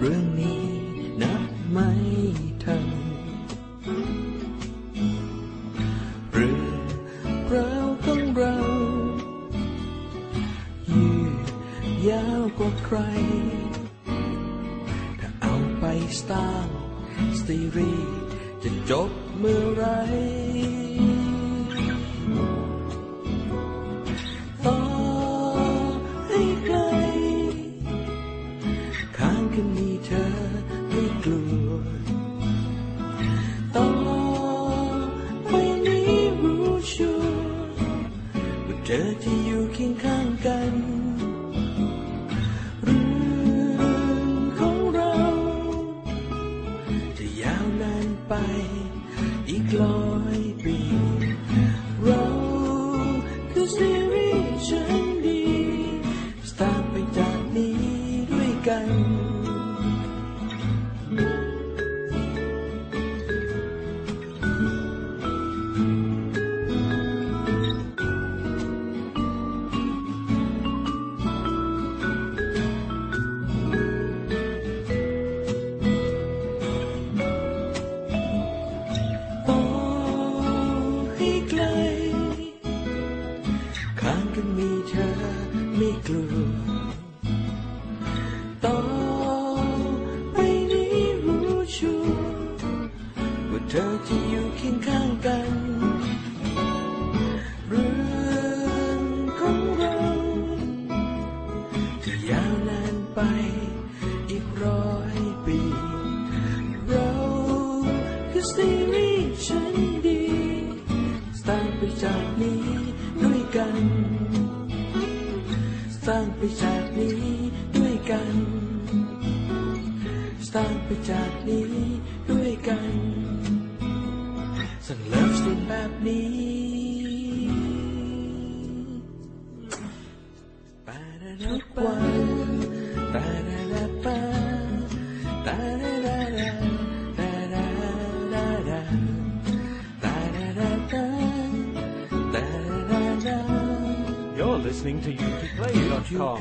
เรื่องนี้นับไม่ทันเรื่องราวของเรายืดยาวกว่าใคร ถ้าเอาไปสร้างสตรีจะจบเมื่อไร อจะอยู่เคียงข้างกันเรื่องของเรา จะยาวนานไป อีกร้อยปี เราคือซีรีส์ฉันดี สตาร์ไปจากนี้ด้วยกัน ไกล ข้างกันมีเธอไม่กลัวต่อไปนี้รู้ชัวร์ว่าเธอจะอยู่เคียงข้างกันเรื่องของเราจะยาวนานไปอีกร้อยปี เราคือซีรีส์ฉันดี ร้างไปจากนี้ด้วยกัน สร้างไปจากนี้ด้วยกัน สั่งเลิฟสิแบบนี้ทุกวันแต่ You're listening to อ